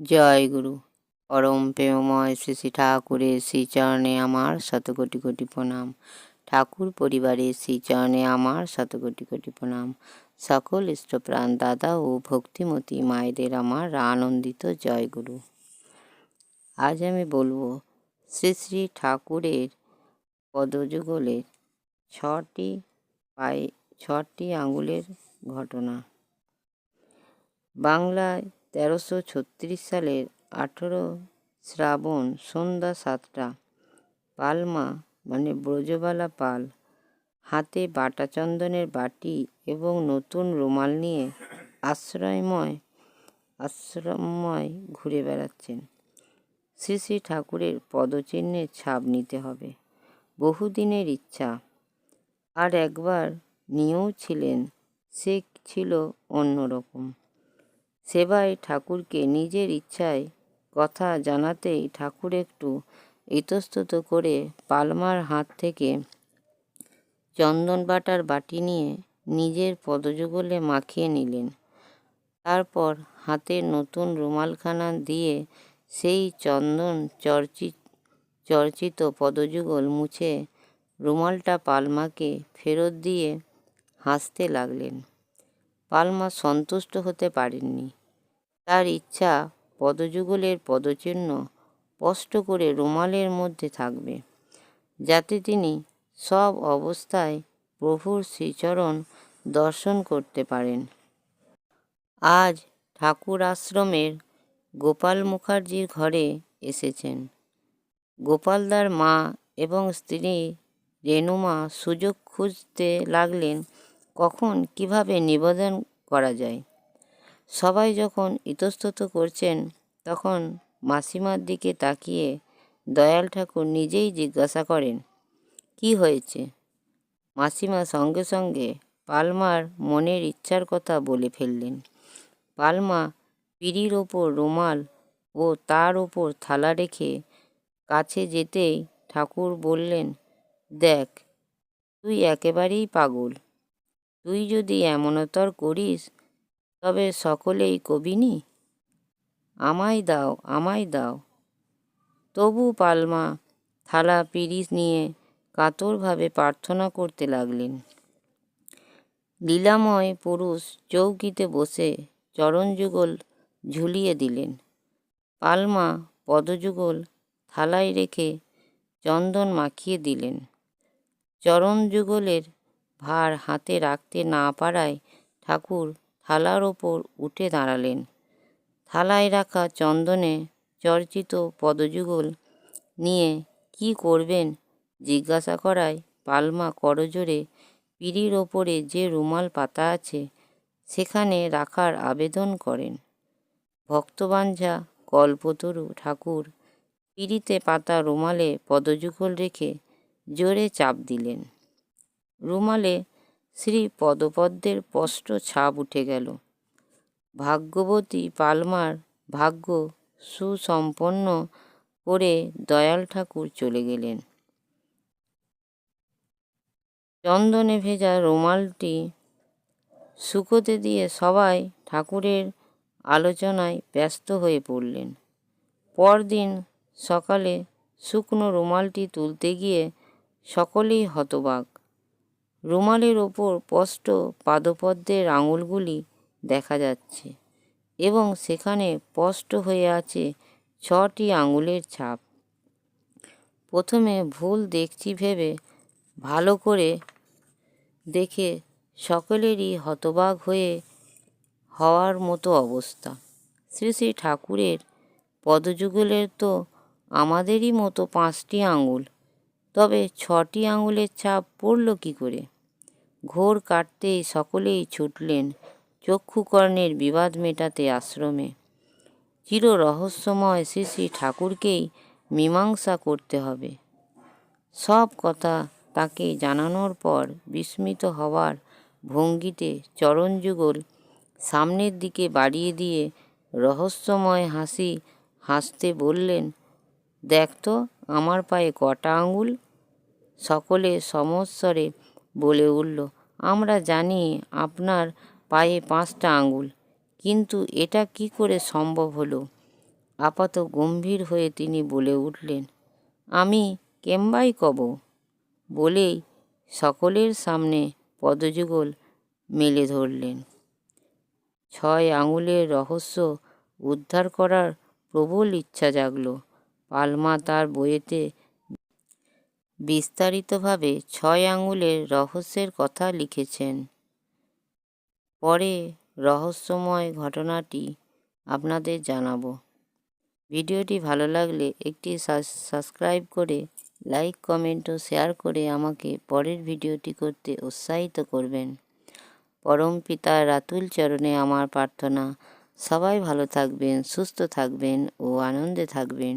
জয় গুরু। পরম প্রেমময় শ্রী শ্রী ঠাকুরের শ্রীচরণে আমার শত কোটি কোটি প্রণাম। ঠাকুর পরিবারের শ্রীচরণে আমার শত কোটি কোটি প্রণাম। সকল ইষ্টপ্রাণ দাদা ও ভক্তিমতী মায়েদের আমার আনন্দিত জয় গুরু। আজ আমি বলব শ্রী শ্রী ঠাকুরের পদযুগলের ছটি পায়ে, ছটি আঙুলের ঘটনা। বাংলায় তেরোশো ছত্রিশ সালের আঠেরো শ্রাবণ সন্ধ্যা সাতটা। পালমা মানে ব্রজবালা পাল। হাতে বাটা চন্দনের বাটি এবং নতুন রুমাল নিয়ে আশ্রয়ময়, আশ্রমময় ঘুরে বেড়াচ্ছেন। শ্রী শ্রী ঠাকুরের পদচিহ্নের ছাপ নিতে হবে। বহুদিনের ইচ্ছা। আর একবার নিয়েও ছিলেন, সে ছিল অন্যরকম। সেবায় ঠাকুরকে নিজের ইচ্ছায় কথা জানাতেই ঠাকুর একটু ইতস্তত করে পালমার হাত থেকে চন্দন বাটার বাটি নিয়ে নিজের পদযুগলে মাখিয়ে নিলেন। তারপর হাতে নতুন রুমালখানা দিয়ে সেই চন্দন চর্চিত চর্চিত পদযুগল মুছে রুমালটা পালমাকে ফেরত দিয়ে হাসতে লাগলেন। পালমা সন্তুষ্ট হতে পারেননি। তার ইচ্ছা পদযুগলের পদচিহ্ন স্পষ্ট করে রুমালের মধ্যে থাকবে, যাতে তিনি সব অবস্থায় প্রভুর শ্রীচরণ দর্শন করতে পারেন। আজ ঠাকুর আশ্রমের গোপাল মুখার্জির ঘরে এসেছেন। গোপালদার মা এবং স্ত্রী রেনুমা সুযোগ খুঁজতে লাগলেন কখন কীভাবে নিবেদন করা যায়। সবাই যখন ইতস্তত করছেন, তখন মাসিমার দিকে তাকিয়ে দয়াল ঠাকুর নিজেই জিজ্ঞাসা করেন, কি হয়েছে? মাসিমা সঙ্গে সঙ্গে পালমার মনের ইচ্ছার কথা বলে ফেললেন। পালমা পিড়ির ওপর রুমাল ও তার ওপর থালা রেখে কাছে যেতেই ঠাকুর বললেন, দেখ, তুই একেবারেই পাগল। তুই যদি এমনতর করিস তবে সকলেই কবিনি। আমায় দাও আমায় দাও। তবু পালমা থালা পিরিস নিয়ে কাতরভাবে প্রার্থনা করতে লাগলেন। লীলাময় পুরুষ চৌকিতে বসে চরণযুগল ঝুলিয়ে দিলেন। পালমা পদযুগল থালায় রেখে চন্দন মাখিয়ে দিলেন। চরণযুগলের ভার হাতে রাখতে না পারায় ঠাকুর থালার ওপর উঠে দাঁড়ালেন। থালায় রাখা চন্দনে চর্চিত পদযুগল নিয়ে কি করবেন জিজ্ঞাসা করায় পালমা করজোরে পিড়ির ওপরে যে রুমাল পাতা আছে সেখানে রাখার আবেদন করেন। ভক্তবাঞ্ঝা কল্পতরু ঠাকুর পিড়িতে পাতা রুমালে পদযুগল রেখে জোরে চাপ দিলেন। রুমালে শ্রী পদপদ্মের স্পষ্ট ছাপ উঠে গেল। ভাগ্যবতী পালমার ভাগ্য সুসম্পন্ন করে দয়াল ঠাকুর চলে গেলেন। চন্দনে ভেজা রুমালটি শুকোতে দিয়ে সবাই ঠাকুরের আলোচনায় ব্যস্ত হয়ে পড়লেন। পরদিন সকালে শুকনো রুমালটি তুলতে গিয়ে সকলেই হতবাক। রুমালের ওপর স্পষ্ট পাদপদ্মের আঙুলগুলি দেখা যাচ্ছে এবং সেখানে স্পষ্ট হয়ে আছে ছটি আঙুলের ছাপ। প্রথমে ভুল দেখছি ভেবে ভালো করে দেখে সকলেরই হতবাক হয়ে হওয়ার মতো অবস্থা। শ্রী শ্রী ঠাকুরের পদযুগলের তো আমাদেরই মতো পাঁচটি আঙুল। তবে ছটি আঙুলের ছাপ পড়ল কী করে? ঘোর কাটতেই সকলেই ছুটলেন চক্ষুকর্ণের বিবাদ মেটাতে আশ্রমে। চির রহস্যময় শ্রী শ্রী ঠাকুরকেই মীমাংসা করতে হবে। সব কথা তাকে জানানোর পর বিস্মিত হওয়ার ভঙ্গিতে চরণযুগল সামনের দিকে বাড়িয়ে দিয়ে রহস্যময় হাসি হাসতে বললেন দেখ তো, আমার পায়ে কটা আঙুল? সকলে সমস্বরে বলে উঠল, আমরা জানি আপনার পায়ে পাঁচটা আঙুল, কিন্তু এটা কি করে সম্ভব হলো? আপাত গম্ভীর হয়ে তিনি বলে উঠলেন, আমি কেম্বাই কব? বলেই সকলের সামনে পদযুগল মেলে ধরলেন। ছয় আঙুলের রহস্য উদ্ধার করার প্রবল ইচ্ছা জাগল। পালমা তার বইয়েতে বিস্তারিতভাবে ছয় আঙুলের রহস্যের কথা লিখেছেন। পরে রহস্যময় ঘটনাটি আপনাদের জানাব। ভিডিওটি ভালো লাগলে একটি সাবস্ক্রাইব করে, লাইক, কমেন্ট ও শেয়ার করে আমাকে পরের ভিডিওটি করতে উৎসাহিত করবেন। পরম পিতা রাতুল চরণে আমার প্রার্থনা। সবাই ভালো থাকবেন, সুস্থ থাকবেন ও আনন্দে থাকবেন।